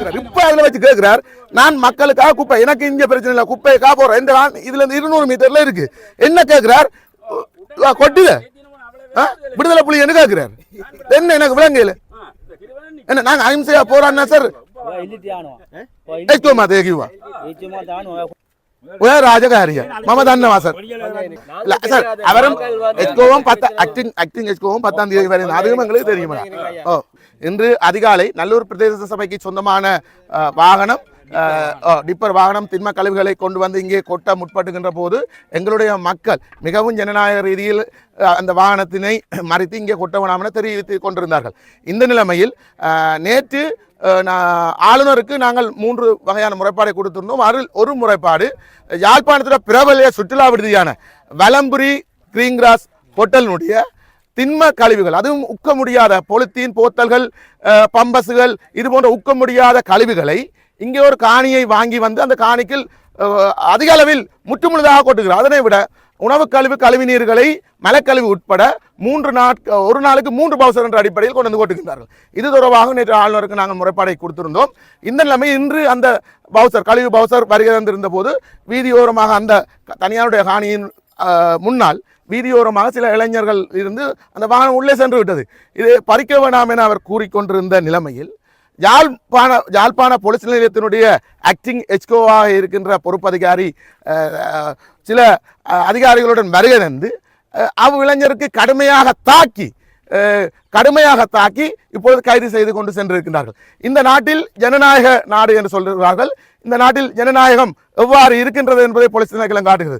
கேட்கிறார். இப்போ அதில் வச்சு கேட்கிறார் நான் மக்களுக்காக குப்பை எனக்கு இங்கே பிரச்சனை இல்லை குப்பைக்காக போகிறேன் இந்த இதுல இருந்து இருநூறு மீட்டர்ல இருக்கு. என்ன கேட்கிறார்? கொட்டுல விடுதலை புலி என்ன கேட்கிறார்? என்ன எனக்கு விளங்கல என்ன நாங்கள் அஹிம்சையா போறான்னா சார்? ஏச்சுமா தேகிவா ഒരേ രാജകാരിയ. മമ ധന്യവാദ് സർ അല്ല സർ അവരും പത്ത് ആക്ടിങ് ஆக்டிங் எக்ஸ்கோவும் பத்தாம் தேதி வரை அதுவும் எங்களுக்கு தெரியுமா ஓ இன்று அதிகாலை நல்லூர் பிரதேச சபைக்கு சொந்தமான வாகனம் டிப்பர் வாகனம் திண்ம கழிவுகளை கொண்டு வந்து இங்கே கொட்ட முற்பட்டுகின்ற போது எங்களுடைய மக்கள் மிகவும் ஜனநாயக ரீதியில் அந்த வாகனத்தினை மறித்து இங்கே கொட்ட வேணாமென தெரிவித்து கொண்டிருந்தார்கள். இந்த நிலைமையில் நேற்று நான் ஆளுநருக்கு நாங்கள் மூன்று வகையான முறைப்பாடை கொடுத்திருந்தோம். அதில் ஒரு முறைப்பாடு யாழ்ப்பாணத்தில் பிரபல சுற்றுலா விடுதியான வலம்புரி கிரீங்கிராஸ் ஹோட்டலினுடைய திண்ம கழிவுகள் அதுவும் உக்க முடியாத பொலித்தீன் போத்தல்கள் பம்பஸுகள் இது போன்ற உக்க முடியாத கழிவுகளை இங்கே ஒரு காணியை வாங்கி வந்து அந்த காணிக்கில் அதிக அளவில் முற்றுமுழுதாக கொட்டுகிறார். அதனை விட உணவு கழிவு கழிவு நீர்களை மலக்கழிவு உட்பட மூன்று நாட்க ஒரு நாளுக்கு மூன்று பவுசர் என்ற அடிப்படையில் கொண்டு வந்து கொட்டுகின்றார்கள். இது தொடர்பாக நேற்று ஆளுநருக்கு நாங்கள் முறைப்பாடை கொடுத்திருந்தோம். இந்த நிலைமை இன்று அந்த பவுசர் கழிவு பவுசர் வருகை தந்திருந்த போது வீதியோரமாக அந்த தனியாருடைய காணியின் முன்னால் வீதியோரமாக சில இளைஞர்கள் இருந்து அந்த வாகனம் உள்ளே சென்று விட்டது. இது பறிக்க வேண்டாம் என அவர் கூறிக்கொண்டிருந்த நிலைமையில் யாழ்ப்பாண யாழ்ப்பாண போலீஸ் நிலையத்தினுடைய ஆக்டிங் எச்கோவாக இருக்கின்ற பொறுப்பதிகாரி சில அதிகாரிகளுடன் வருகை தந்து அவ் இளைஞருக்கு கடுமையாக தாக்கி கடுமையாக தாக்கி இப்பொழுது கைது செய்து கொண்டு சென்றிருக்கின்றார்கள். இந்த நாட்டில் ஜனநாயக நாடு என்று சொல்கிறார்கள். இந்த நாட்டில் ஜனநாயகம் எவ்வாறு இருக்கின்றது என்பதை போலீஸ் திணைக்களம் காட்டுகிறது.